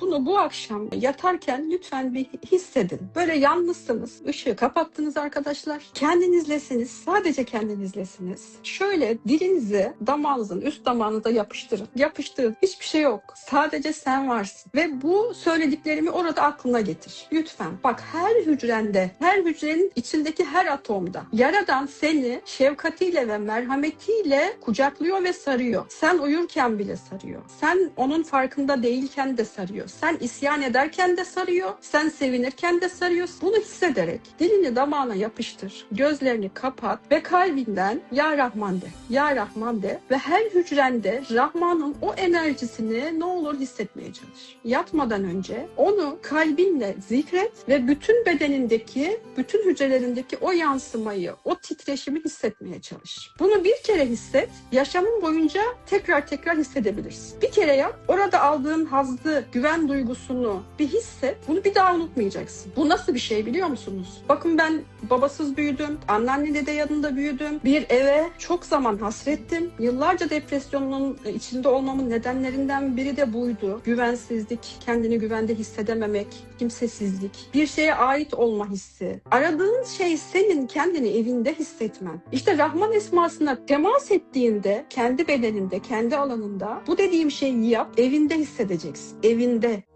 Bunu bu akşam yatarken lütfen bir hissedin. Böyle yalnızsınız. Işığı kapattınız arkadaşlar. Kendinizlesiniz. Sadece kendinizlesiniz. Şöyle dilinizi damağınızın üst damağınıza yapıştırın. Yapıştırın. Hiçbir şey yok. Sadece sen varsın. Ve bu söylediklerimi orada aklına getir. Lütfen. Bak her hücrende, her hücrenin içindeki her atomda Yaradan seni şefkatiyle ve merhametiyle kucaklıyor ve sarıyor. Sen uyurken bile sarıyor. Sen onun farkında değilken de sarıyor. Sen isyan ederken de sarıyor. Sen sevinirken de sarıyor. Bunu hissederek dilini damağına yapıştır. Gözlerini kapat ve kalbinden Ya Rahman de. Ya Rahman de ve her hücrende Rahman'ın o enerjisini ne olur hissetmeye çalış. Yatmadan önce onu kalbinle zikret ve bütün bedenindeki, bütün hücrelerindeki o yansımayı, o titreşimi hissetmeye çalış. Bunu bir kere hisset, yaşamın boyunca tekrar tekrar hissedebilirsin. Bir kere yap, orada aldığın hazzı, güven duygusunu bir hisset, bunu bir daha unutmayacaksın. Bu nasıl bir şey biliyor musunuz? Bakın ben babasız büyüdüm, anneanne dede yanında büyüdüm. Bir eve çok zaman hasrettim. Yıllarca depresyonun içinde olmamın nedenlerinden biri de buydu. Güvensizlik, kendini güvende hissedememek, kimsesizlik, bir şeye ait olma hissi. Aradığın şey senin kendini evinde hissetmen. İşte Rahman esmasına temas ettiğinde kendi bedeninde, kendi alanında bu dediğim şeyi yap, evinde hissedeceksin. Evinde. 있는데